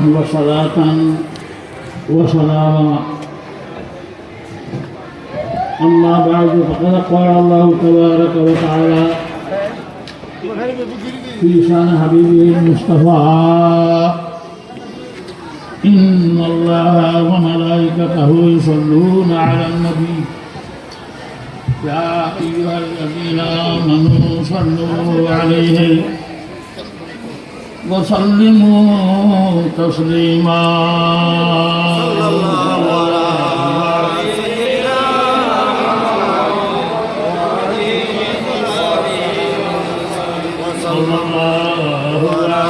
وصلاة وسلاما أما بعد فقد قال الله تبارك وتعالى في شان حبيبه المصطفى إن الله وملائكته يصلون على النبي يا أيها الذين آمنوا صلوا عليه وسلموا تسليما صلى الله على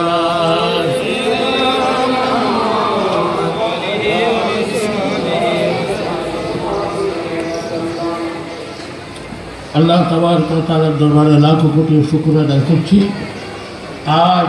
আল্লাহ তাবার তার দরবারে লাখ কোটি শুক্র আদায় করছি আজ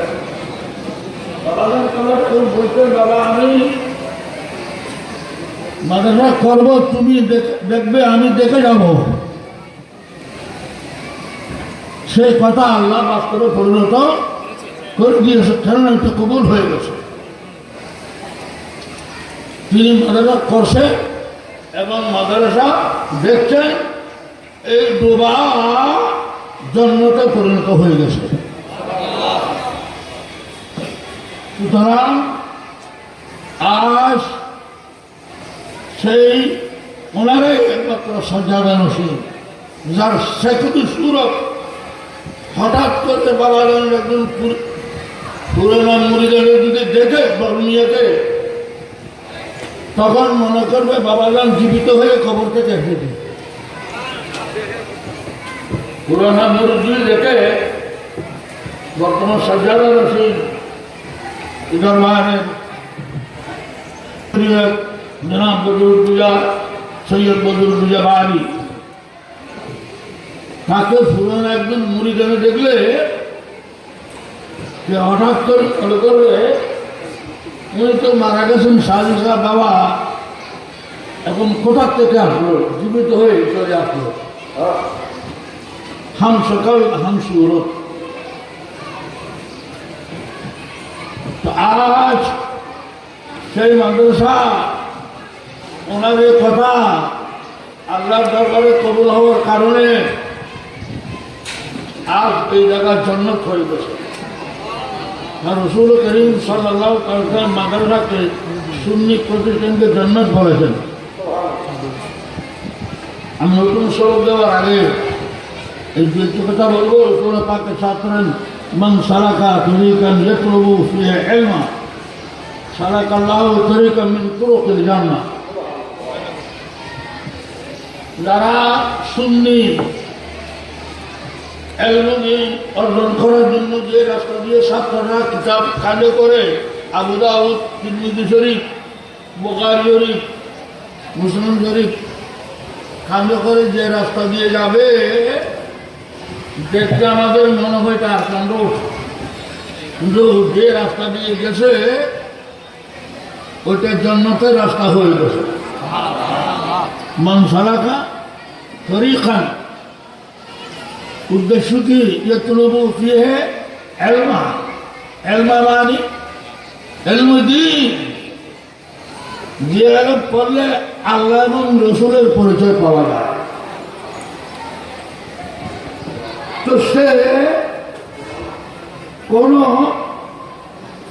বাবা আমি? মাদ্রাসা করব, তুমি দেখ- দেখবে, আমি দেখে যাব। সেই কথা আল্লাহ বাস্তবে পরিণত করে দিয়েছে কেন এটা কবুল হয়ে গেছে। তিনি মাদ্রাসা করছে এবং মাদ্রাসা দেখছেন এই ডোবা জন্মতে পরিণত হয়ে গেছে। সুতরাং আজ সেই ওনারাই একমাত্র সজ্জাদা নসীন যার সেকুটি সুরত হঠাৎ করে বাবা একজন পুর- পুরোনো মুড়িদের যদি দেখে বর্মিয়াকে তখন মনে করবে বাবাজান জীবিত হয়ে কবর থেকে এসেছে। পুরানা মুরব্বী দেখে বর্তমান সজ্জাদা রসিদ দরবারের জনাব বদরুল পূজা, সৈয়দ বদরুল পূজা বাড়ি। তাকে পুরানো একজন মুড়ি দেনে দেখলে যে হঠাৎ করে মনে করবে, উনি তো মারা গেছেন সাহেব বাবা। এখন কোথার থেকে আসলো? জীবিত হয়ে চলে আসলো। হাম সকাল হাম সুরত। আজ সেই মাদ্রাসা ওনার এই কথা আল্লাহর দরবারে কবুল হওয়ার কারণে আজ এই জায়গার জন্য হয়ে গেছে রসুল করিম সাল্লাহ মাদ্রাসাকে সুন্নি প্রতিষ্ঠানকে জন্নত বলেছেন। আমি নতুন সড়ক দেওয়ার আগে এই দুইটি কথা বলব রসুল পাকে ছাত্রেন من سلك طريقا يطلب فيه علما سلك الله طريقا من طرق الجنة যারা সুন্নি এলমনি অর্জন করার জন্য যে রাস্তা দিয়ে ছাত্ররা কিতাব কাজে করে আবু দাউদ তিরমিজি শরীফ বোকারি শরীফ মুসলিম শরীফ কাজে করে যে রাস্তা দিয়ে যাবে দেখতে আমাদের মনে হয় তার কাণ্ড কিন্তু যে রাস্তা দিয়ে গেছে ওইটা জন্নতের রাস্তা হয়ে গেছে। মনসালাকা তরিখান উদ্দেশ্য কি? যে তুলবু কি হে এলমা। এলমা মানি এলমুদ্দিন যে এলম পড়লে আল্লাহ এবং রসুলের পরিচয় পাওয়া যায়। তো সে কোনো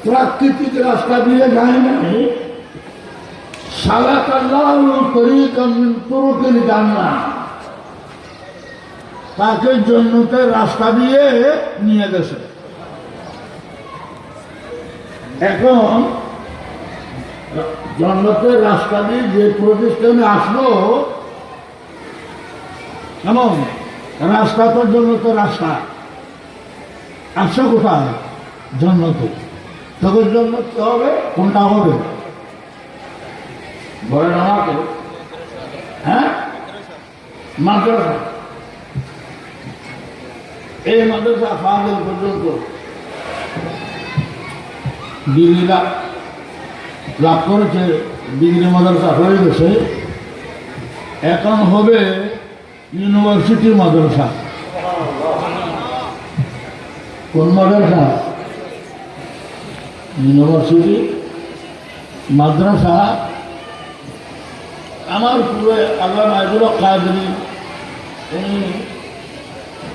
প্রাকৃতিক রাস্তা দিয়ে যায় না সালাত আল্লাহ তরিকম তুরুকের জান্না তাকে জন্নতের রাস্তা দিয়ে নিয়ে গেছে। এখন জন্নতের রাস্তা দিয়ে যে প্রতিষ্ঠানে আসলো, কেমন? রাস্তা তো জন্নতের রাস্তা আসছো কোথায় জন্নতে তখন জন্য কি হবে? কোনটা হবে? বলেন আমাকে। হ্যাঁ? মাদ্রাসা। এই মাদ্রাসা ফাঁদের পর্যন্ত। ডিগ্রি লাভ লাভ করেছে, ডিগ্রি মাদ্রাসা হয়ে গেছে। এখন হবে ইউনিভার্সিটি মাদ্রাসা। কোন মাদ্রাসা? ইউনিভার্সিটি, মাদ্রাসা। আমার পুরো আল্লাহ মাইজুল কাদরি, উনি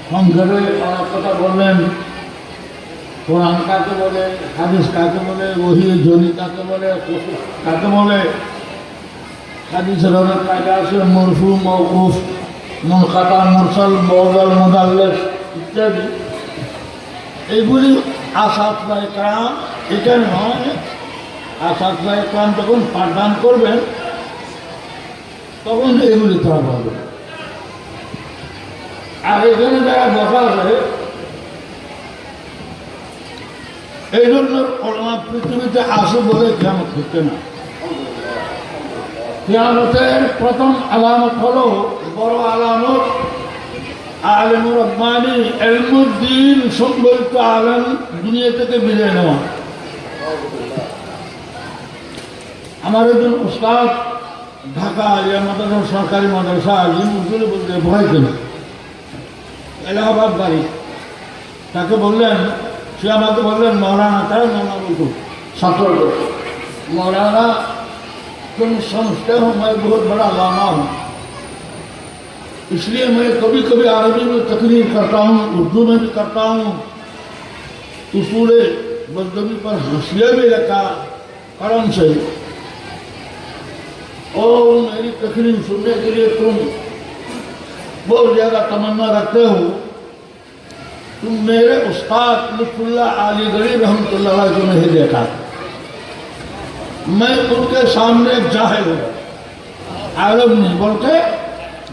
সংক্ষেপে অনেক কথা বললেন। কোরআন কাকে বলে, হাদিস কাকে বলে, ওহি জনি কাকে বলে কাকে বলে? হাদিসের অনেক কাজে আছে, মরফু মৌকুফ মুনকাতা মুরসাল মৌদাল মুদাল্লেস ইত্যাদি। এইগুলি আসাদরা একরাম এটা নয়। আসাদরা একরাম যখন পাঠদান করবেন, তখন এগুলি তারা পাবে আর এখানে যারা বসা আছে, এই জন্য পৃথিবীতে আসে বলে কেমন হচ্ছে না। কেয়ামতের প্রথম আলামত হলো বড় আলামত আলম রব্বানি এলমুদ্দিন সম্বলিত আলম দুনিয়া থেকে বিদায় নেওয়া। আমার একজন উস্তাদ ঢাকা আলিয়া মাদ্রাসা, সরকারি মাদ্রাসা, আলিম উজুরে বলতে ভয় কেন এলাহাবাদ বাড়ি। তাকে বললেন, সে আমাকে বললেন মহারানা তার নানা বলতো ছাত্র মহারানা কোন সংস্থা হোক বহু বড় আলামা হয় इसलिए मैं कभी कभी अरबी में तकरीर करता हूँ, उर्दू में भी करता हूँ। उसूल बदबी पर हंसिया भी रखा करम से। और मेरी तकरीर सुनने के लिए तुम बहुत ज़्यादा तमन्ना रखते हो। तुम मेरे उस्ताद लुत्फुल्ला आलीगढ़ी रहमतुल्लाह को नहीं देखा। मैं उनके सामने ज़ाहिर हूँ। आलम नहीं बोलते,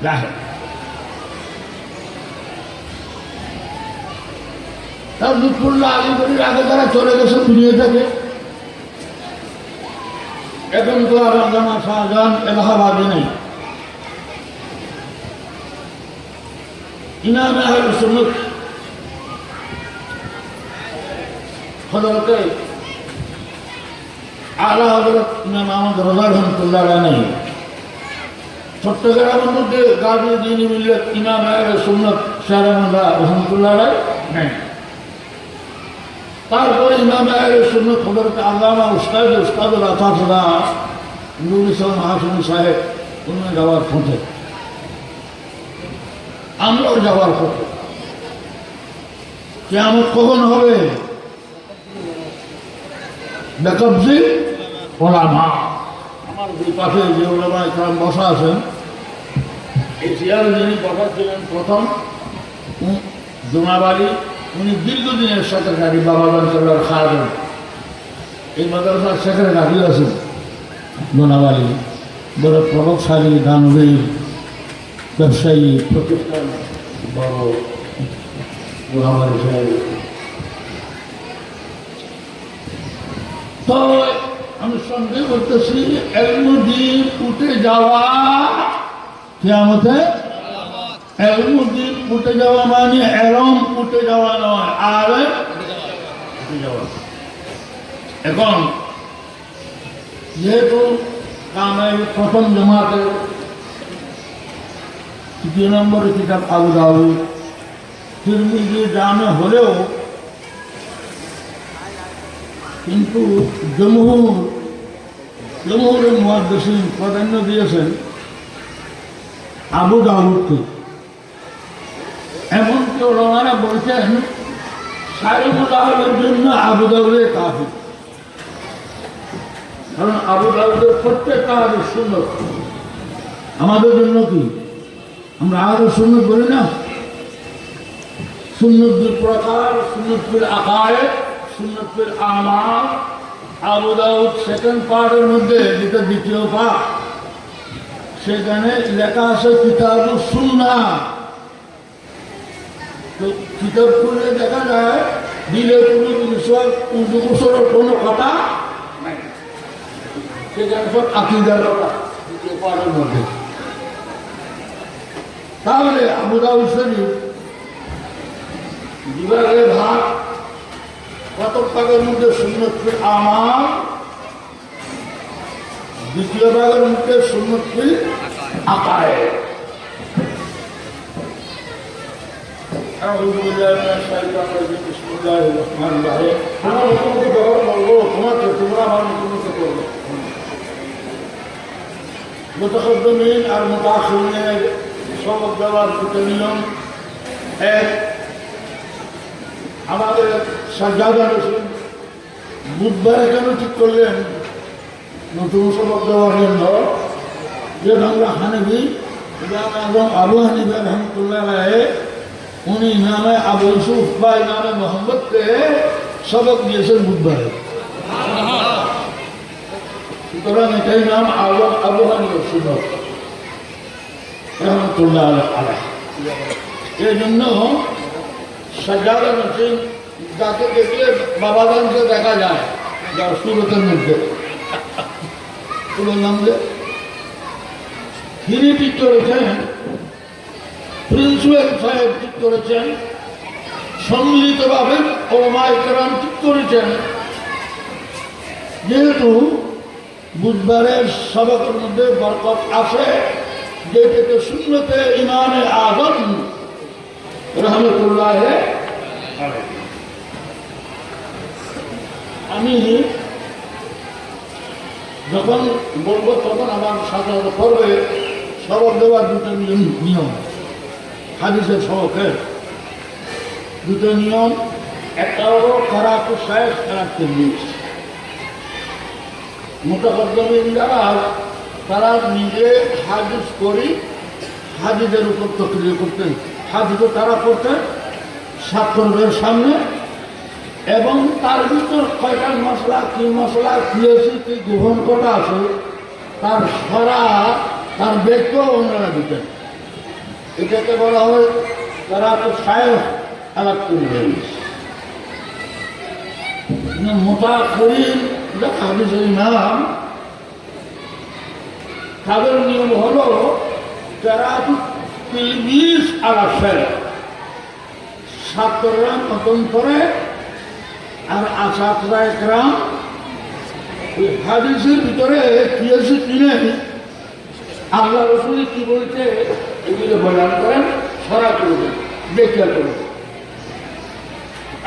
ज़ाहिर। তবে লুৎফুল্লাহ আলীগড়ির আগে তারা চলে গেছে দুনিয়া থেকে, এখন তো আর আল্লামা শাহজাহান এলাহাবাদে নেই। ইমাম আহল সুন্নত হজরতে আলা হজরত ইমাম আহমদ রাজা রহমতুল্লাহ নেই চট্টগ্রামের মধ্যে গাড়ি দিন মিল্লত ইমাম আহল সুন্নত শাহরামদা রহমতুল্লাহ নেই। তারপরে ইমাম আহল সুন্নত হজরত আল্লামা উস্তাদ, উস্তাদুল আতাফুল্লাহ নুর ইসলাম হাসমি সাহেব, উনি যাওয়ার পথে। আমরাও যাওয়ার পথে। কেমন কখন হবে? বেকবজি? ওলামা। আমার দুই পাশে যে ওলামা ইকরাম বসা আছেন, এই চেয়ারে যিনি বসা ছিলেন প্রথম জোনাবাড়ি উনি দীর্ঘদিনের সেক্রেটারি বাবা বাঞ্চলার খাওয়াবেন এই মাদ্রাসার সেক্রেটারি আছেন। জোনাবাড়ি বড় প্রভাবশালী, দানবীর, ব্যবসায়ী, প্রতিষ্ঠান, বড় সাহেব। তো আমি সন্দেহ করতেছি এলমুদ্দিন উঠে যাওয়া কেমতে উঠে যাওয়া মানে এরম উঠে যাওয়া নয়, আর এখন যেহেতু প্রথম জমাতে তৃতীয় নম্বরে কিতাব আবু দাউদ তিরমিজি জামে হলেও কিন্তু জমহুর জমহুরের মহাদেশী প্রাধান্য দিয়েছেন আবু দাউদকে এমনকি ওনারা বলছেন সারিমুল্লাহের জন্য আবু দাউদের কাফি কারণ আবু দাউদের প্রত্যেকটা হাদিস সুন্দর আমাদের জন্য কি? আমরা আরও সুন্দর বলি না? সুন্নতির প্রকার সুন্নতির আকায় সুন্নতির আমার আবু দাউদ সেকেন্ড পার্টের মধ্যে, যেটা দ্বিতীয় পার্ট সেখানে লেখা আছে কিতাব সুন্না কিতাব খুলে দেখা যায় দিলে কোনো বিষয় উর্দু কোনো কথা নাই। তাহলে আবু দাউদ শরীফ কত ভাগের মধ্যে সুন্নতি আমার দ্বিতীয় ভাগের মধ্যে সুন্নতি আকায়। أعوذ بالله من الشيطان الرجيم بسم الله الرحمن الرحيم أنا أقول لك বলবো তোমাকে তোমরা আমার মুখে করবো মুতকদ্দমিন আর মুতাখিনের সবক দেওয়ার দুটো নিয়ম এক আমাদের সাজ্জাদা রসুন বুধবারে কেন ঠিক করলেন নতুন সবক দেওয়ার জন্য যে বাংলা হানিবি এবং আবু হানিফা রহমতুল্লাহ রায়ে উনি ইমামে আবু ইউসুফ বা ইমামে মোহাম্মদকে সবক দিয়েছেন বুধবারে। সুতরাং এটাই নাম আবু আবু হানিফা আলাহ এই জন্য সাজাদা নসিম যাকে দেখলে বাবাদানকে দেখা যায় সুরতের মধ্যে। পুরো নাম যে করেছেন প্রিন্সিপাল সাহেব ঠিক করেছেন, সম্মিলিতভাবে ওমাইকরাম ঠিক করেছেন। যেহেতু বুধবারের সবকের মধ্যে বরকত আছে যেটাকে শূন্যতে ইমানে আদম রহমতুল্লাহ। আমি যখন বলব তখন আমার সাধারণ করবে সবক দেওয়ার দুটো নিয়ম। হাদিসের সবকের দুটো নিয়ম একটা হলো কারাকু সাহেব কারাক্তের জিনিস মোটাকদ্দমিন যারা তারা নিজে হাদিস করি হাজিদের উপর তক্রিয়া করতেন হাজিকে তারা করতেন সাক্ষরদের সামনে এবং তার ভিতর কয়টা মশলা, কি মশলা দিয়েছি কি গ্রহণ করা আছে, তার সরা, তার ব্যক্ত ওনারা দিতেন। এটাকে বলা হয় তারা তো আলাপ করে মোটা করিম হাদিসের নাম তাদের নিয়ম হলো যারা তিরিশ আলাসের ছাত্ররা নতুন করে আর আসাতরা একরাম ওই হাদিসের ভিতরে কি আছে কি নেই আল্লাহ রসুল কি বলছে? এগুলো বয়ান করেন সরা করবেন ব্যাখ্যা করবেন।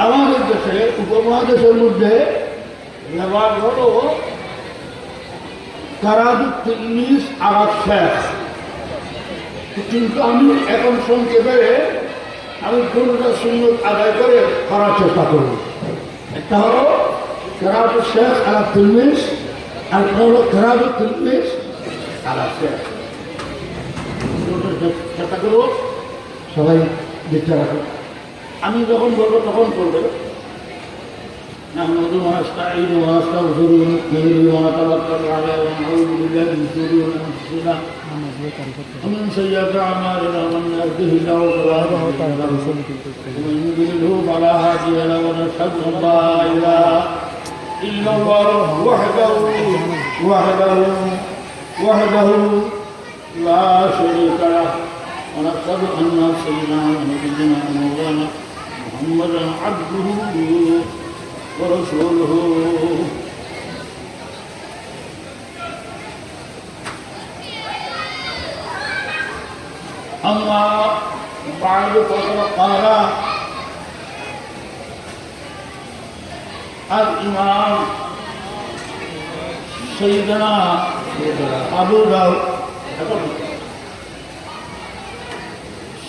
আমাদের দেশে, উপমহাদেশের মধ্যে ব্যবহার হলো কারাদুত ইংলিশ আরব শেখ। কিন্তু আমি এখন সংক্ষেপে আমি কোনটা সুন্দর আদায় করে করার চেষ্টা করব। একটা হলো কেরাবু শেখ আলাপ তিলমিস আর একটা হলো আলাপ শেখ। দুটো চেষ্টা করবো সবাই দেখতে রাখো আমি যখন বলবো তখন করবে نحمد ونستعين ونستغفر ونؤمن ونتوكل على ونعوذ بالله من شرور انفسنا ومن سيئات اعمالنا من يهده الله فلا مضل له ومن يضلله فلا هادي له ونشهد ان لا اله الا الله وحده وحده وحده لا شريك له. ونشهد أن سيدنا ونبينا ومولانا محمدا عبده ورسوله. أما بعد فقد قال الإمام سيدنا أبو داود.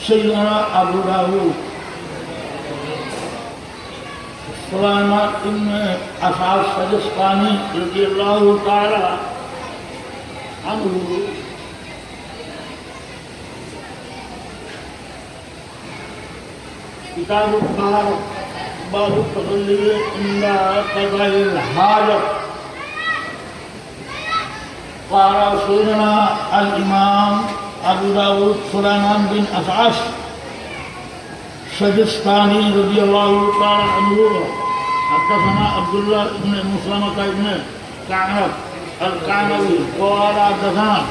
سيدنا أبو داود سليمان بن أشعث السجستاني رضي الله تعالى عنه كتاب الطهارة باب التصلي عند قضاء الحاجة قال سيدنا الإمام أبو داود سليمان بن أشعث سجستاني رضي الله تعالى عنه حدثنا عبد الله بن مسلمة بن كعنب الكعنوي قال حدثنا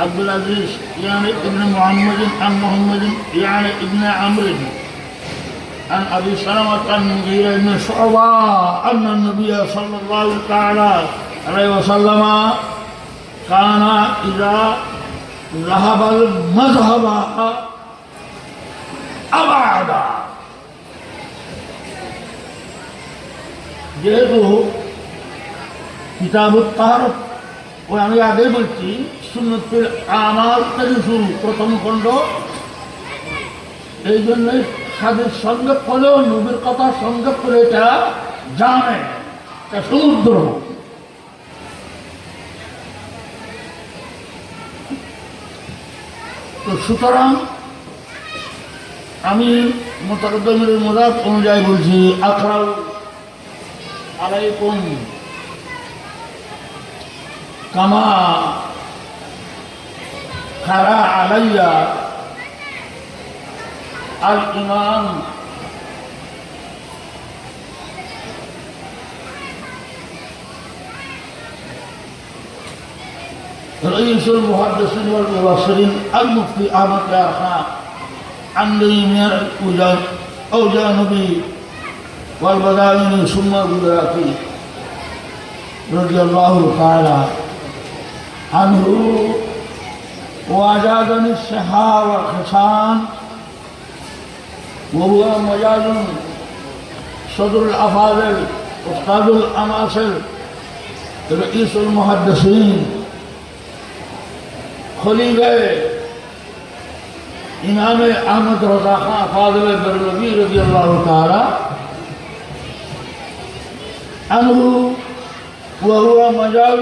عبد العزيز يعني ابن محمد عن محمد يعني ابن عمرو عن أبي سلمة عن مغيرة بن شعبة أن النبي صلى الله تعالى عليه وسلم كان اذا ذهب المذهب أبعد যেহেতু কিতাব তাহার ওই আমি আগে বলছি সুন্নতের আমার থেকে শুরু প্রথম খণ্ড এই জন্য সাদের সঙ্গে করেও নবীর কথা সঙ্গে করে এটা জানে এটা সমুদ্র তো সুতরাং আমি মোতাকদ্দমের মোদাব অনুযায়ী বলছি আখরাল আলাইকুম কামা খারা আলাইয়া আল ইমাম رئيس المحدثين والمبصرين المفتي أحمد دارخان عن ديمير أوجانبي والبدائل ثم قدراتي رضي الله تعالى عنه. واجادني الصحة والخصام وهو مجاز صدر الأفاضل أستاذ الاماصر رئيس المحدثين. خلیفہ امام احمد رضا خان فاضل برنبی رضی اللہ تعالی امرو وهو مجال.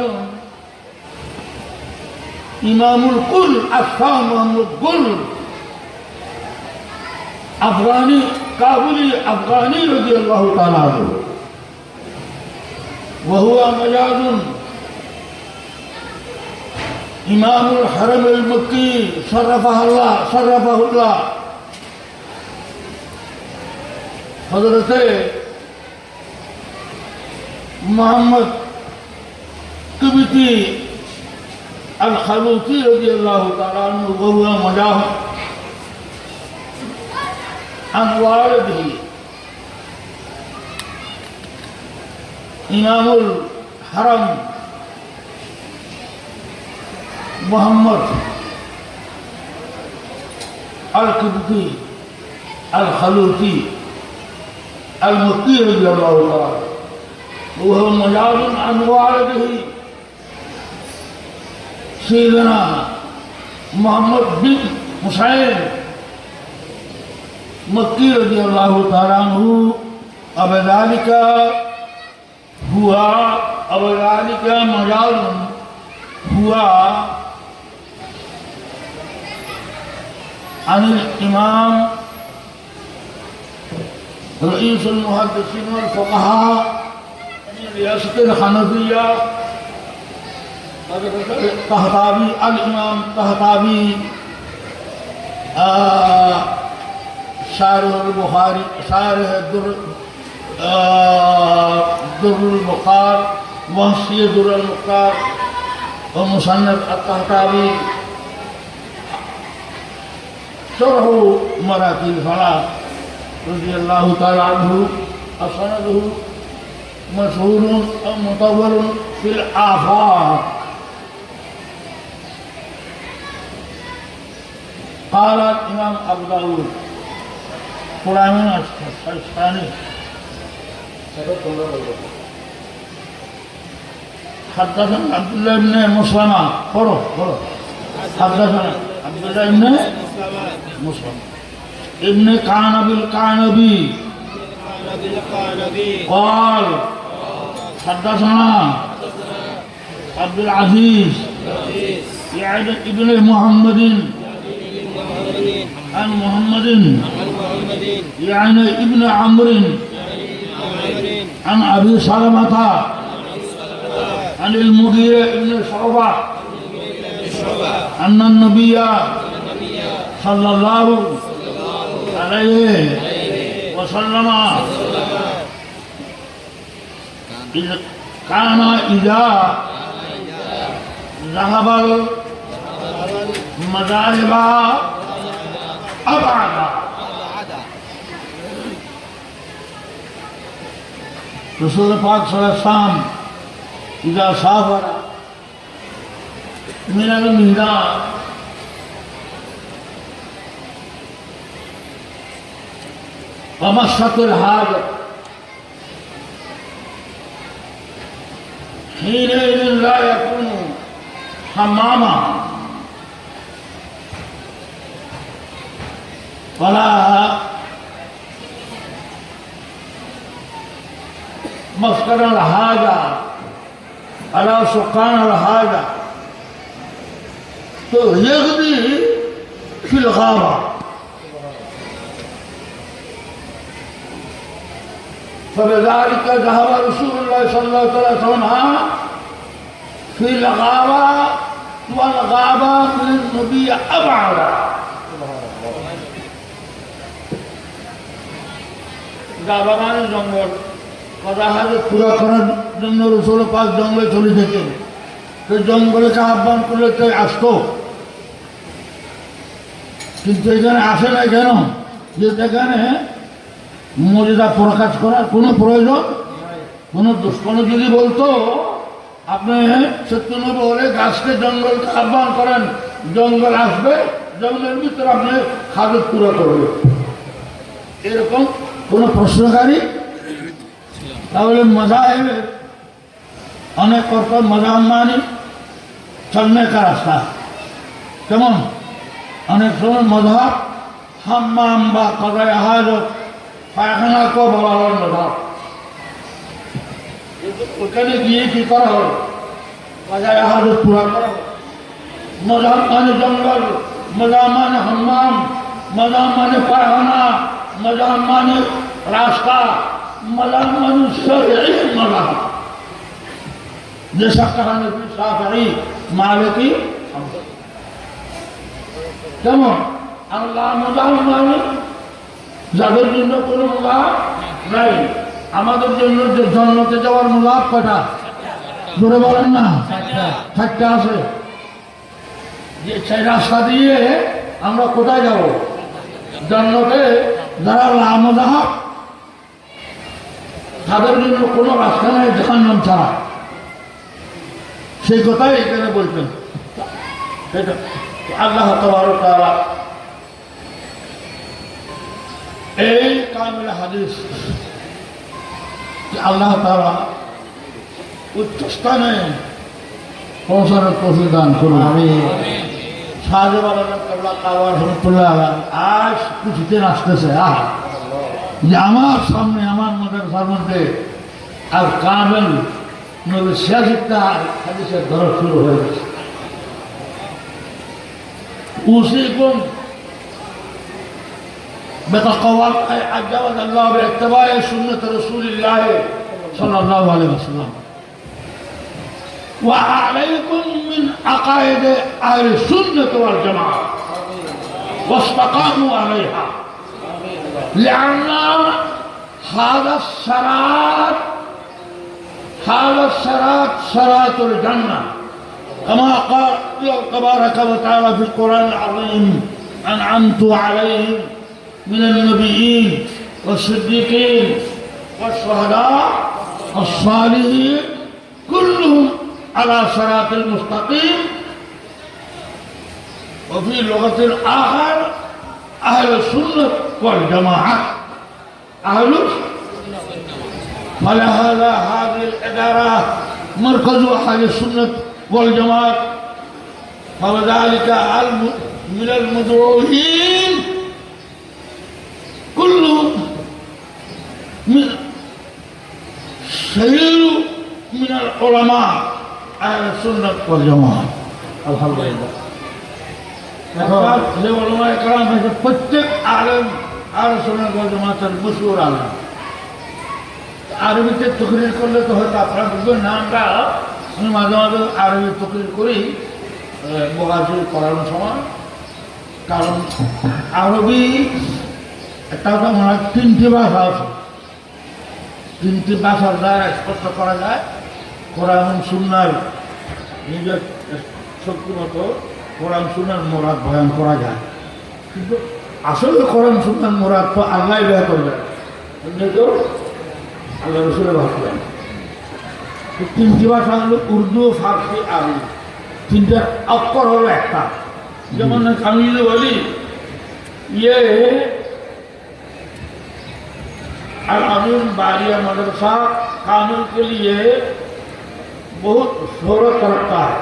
امام القل افهام محمد گل افغانی کابلی افغانی رضی اللہ تعالی وهو مجال وهو مجال. ইমামুল হারামুল মুক্তি সর্রাফাহুল্লাহ সর্রাফাহুল্লাহ হজরতে মোহাম্মদ কিবিতি আল খালুকি রবি আল্লাহ তালা মজাহ আনোয়ার দিহি ইমামুল হারাম محمد القبطي الخلوتي المكي رضي الله وهو مجاز عن والده سيدنا محمد بن حسين مكي رضي الله تعالى عنه. أب ذلك هو أب ذلك مجاز هو. عن الإمام رئيس المحدثين والفقهاء رئاسة الحنفية طهطاوي الإمام طهطاوي آه شارح البخاري شارح الدر آه در البخار وحشي در المختار ومصنف الطهطاوي. شرح مراتب الفلاح رضي الله تعالى عنه أسنده مشهور أو مطور في الآفاق قال الإمام أبو داود قرآن الثاني حدثنا عبد الله بن مسلمة قرأ قرأ حدثنا عبد الله بن مسلم ابن كعنب الكعنبي أبي القعنبي قال حدثنا عبد العزيز يعني ابن محمد عن محمد عن محمد يعني ابن عمرو عمر عن ابي سلمة عن المغيرة بن شعبة أن النبي صلى الله عليه وسلم كان إذا ذهب المذاهب أبعد. رسول پاک صلی اللہ علیہ وسلم اذا سافر من الميدان ومست الحاجة حينئذ لا يكون حماما ولا مسكن الحاجة على سكان الحاجة تو يغني في الغابة فلذلك ذهب رسول الله صلى الله عليه وسلم في الغابة والغابة من النبي أبعد গাবা মানে জঙ্গল কথা হাজত পুরা করার জন্য রসুল পাক জঙ্গলে চলে যেতেন তো জঙ্গলে কে আহ্বান করলে তো আসতো কিন্তু এখানে আসে না কেন? যে এখানে মর্যাদা প্রকাশ করার কোনো প্রয়োজন কোনো দুষ্কর্ম যদি বলতো, আপনি সত্যনব বলে গাছকে জঙ্গলকে আহ্বান করেন, জঙ্গল আসবে, জঙ্গলের ভিতরে আপনি হাজত পুরো করবে এরকম কোনো প্রশ্নকারী? তাহলে মজাহেবের অনেক অর্থ মজা মানে চলনে কা রাস্তা? কেমন? অনেকগুলো মজাব হাম্মাম বা কদায় আহার পায়খানাকেও বলা হয় মজাব ওখানে গিয়ে কি করা হল কদায় আহার পুরা করা হল মজাব মানে জঙ্গল মজা মানে হাম্মাম মজা মানে পায়খানা মজা মানে রাস্তা মজা মানুষের মজা যেসব কারণে সাফারি মালিকী কেমন? আল্লাহ মজাহ মানে যাদের জন্য কোনো মজাহ নাই। আমাদের জন্য যে জন্মতে যাওয়ার মজাহ কটা ধরে বলেন না। চারটা। আছে। যে সেই রাস্তা দিয়ে আমরা কোথায় যাব? জন্মতে যারা লামজাহ তাদের জন্য কোনো রাস্তা নাই জাহান্নাম ছাড়া। সেই কথাই এখানে বলছেন। সেটা আল্লাহ তারা এই কামিল হাদিস আল্লাহ তারা উচ্চস্থানে পৌঁছানোর তৌফিক দান করুন। আমি কাবার আজ কিছুদিন আসতেছে। আমার সামনে, আমার মাদ্রাসার মধ্যে আর কামেল নবী সিয়াসিকটা হাদিসের ধরা শুরু হয়ে গেছে। أوصيكم بتقوى عجبت الله باتباع سنة رسول الله صلى الله عليه وسلم. وعليكم من عقائد أهل السنة والجماعة واستقاموا عليها. لأن هذا الصراط هذا الصراط صراط الجنة. كما قال تبارك وتعالى في القرآن العظيم أنعمت عليهم من النبيين والصديقين والشهداء الصالحين كلهم على صراط المستقيم. وفي لغة آخر أهل السنة والجماعة أهل فلهذا هذه الإدارات مركز أهل السنة والجماعة فلذلك الم- من المدعوين كلهم من شهير من العلماء أهل السنة والجماعة الحمد لله এখন যে ওলামা একরাম হয়েছে প্রত্যেক আলেম আর সোনার জামাতের মশহুর আলেম আরবিতে তকরির করলে তো হয়তো আপনারা বুঝবেন না আমরা আমি মাঝে মাঝে আরবি তকরির করি বোগাজি করানোর সময়। কারণ আরবি মনে হয় তিনটি ভাষা আছে। তিনটি ভাষার দ্বারা স্পষ্ট করা যায়। কোরআন সুন্নার নিজের শক্তি মতো কোরআন সুন্নার মোরাদ বয়ান করা যায়। কিন্তু আসলে কোরআন সুন্নার মোরাদ তো আল্লাহ ব্যয় করবে। তো আল্লাহ রসুলের ভাষা তিনটি ভাষা হলো উর্দু ফার্সি আরবি। তিনটা অক্ষর হলো একটা। যেমন আমি যদি বলি ইয়ে আর باریہ مدرسہ قانون کے لیے بہت شہرت رکھتا ہے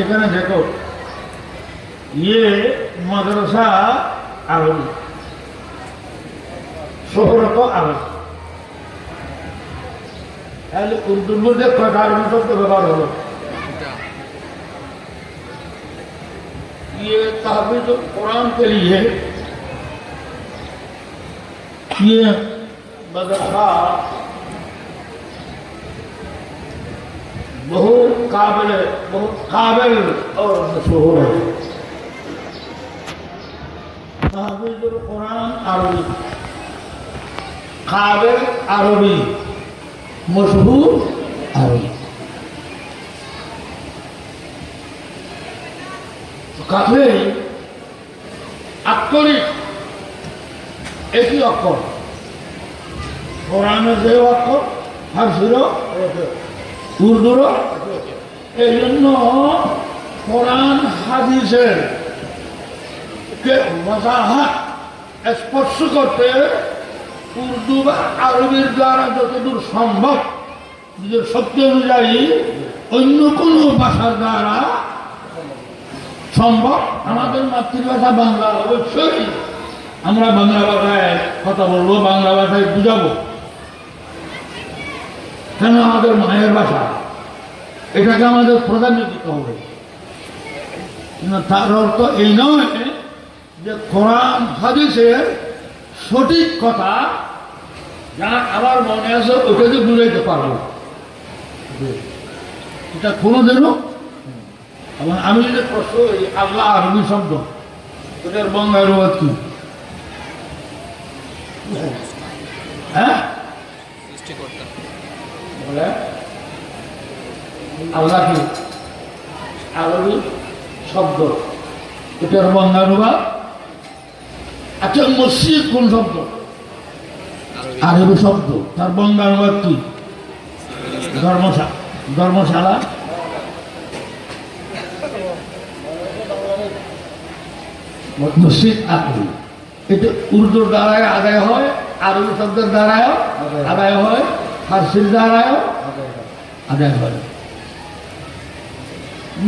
এখানে দেখো ইয়ে মাদ্রাসা আরবি। শহরত আরবি। তাহলে উর্দুর মধ্যে কয়টা আরবি শব্দ ব্যবহার হলো ये तहबीज कुरान के लिए ये मदरसा बहुत काबिल बहुत काबिल और मशहूर है तहबीजुल कुरान अरबी काबिल अरबी মশহুর আর কাছে আক্ষরিক একই অক্ষর। কোরআনে যে অক্ষর ফার্সির উর্দুর। এই জন্য কোরআন, হাদিসের কে স্পর্শ করতে উর্দু বা আরবির দ্বারা যতদূর সম্ভব, নিজের শক্তি অনুযায়ী অন্য কোনো ভাষার দ্বারা সম্ভব। আমাদের মাতৃভাষা বাংলা, অবশ্যই আমরা বাংলা ভাষায় কথা বলব, বাংলা ভাষায় বুঝাবো। কেন আমাদের মায়ের ভাষা? এটাকে আমাদের প্রাধান্য দিতে হবে। কিন্তু তার অর্থ এই নয় যে কোরআন, হাদিসের সঠিক কথা যা আমার মনে আছে ওটাকে বুঝাইতে পারব। এটা কোনোদিনও এবং আমি যদি প্রশ্ন আল্লাহ আরবি শব্দ ওটার বঙ্গায় অনুবাদ কি? হ্যাঁ? আল্লাহ কি? আরবি শব্দ, এটার বঙ্গায় অনুবাদ আচ্ছা মসজিদ কোন শব্দ? আরবি শব্দ। তার বঙ্গায় অনুবাদ কি? ধর্মশালা ধর্মশালা? মসজিদ আকলি এটা উর্দুর দ্বারায় আদায় হয়, আরবি শব্দের দ্বারায় আদায় হয়, ফার্সির দ্বারায় আদায় হয়।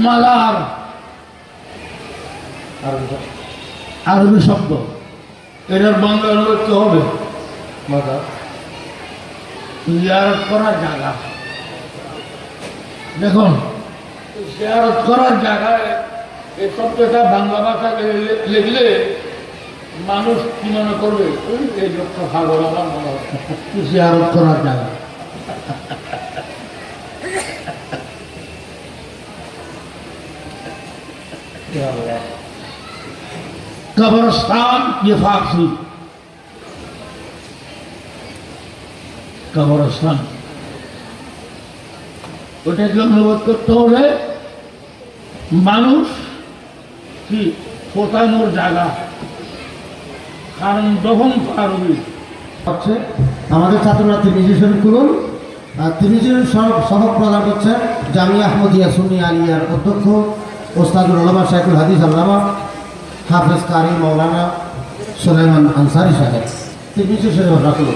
মালার। আরবি শব্দ। এটার বাংলার করতে হবে? মাথা। জিয়ারত করার জায়গা। দেখুন, জিয়ারত করার জায়গায় এই বাংলা ভাষা লিখলে মানুষ কি মনে করবে? এই লোকটা মনে জিয়ারত করার জায়গা। yeah. কবরস্থান ইফাকি কবরস্থান। ওটাকে অনুবাদ করতে হলে মানুষ কি পোতানোর জায়গা? কারণ দহন পারবে হচ্ছে, আমাদের ছাত্ররা ত্রিভুজন করুন। আর টেলিভিশন সব সহক প্রদান করছেন জামিয়া আহমদিয়া সুনি আলিয়ার অধ্যক্ষ ওস্তাদুল আলমা শেখুল হাদিস আল্লামা হাফেজ কারি মৌলানা সুলাইমান আনসারি সাহেব। তিনি জন রাখুন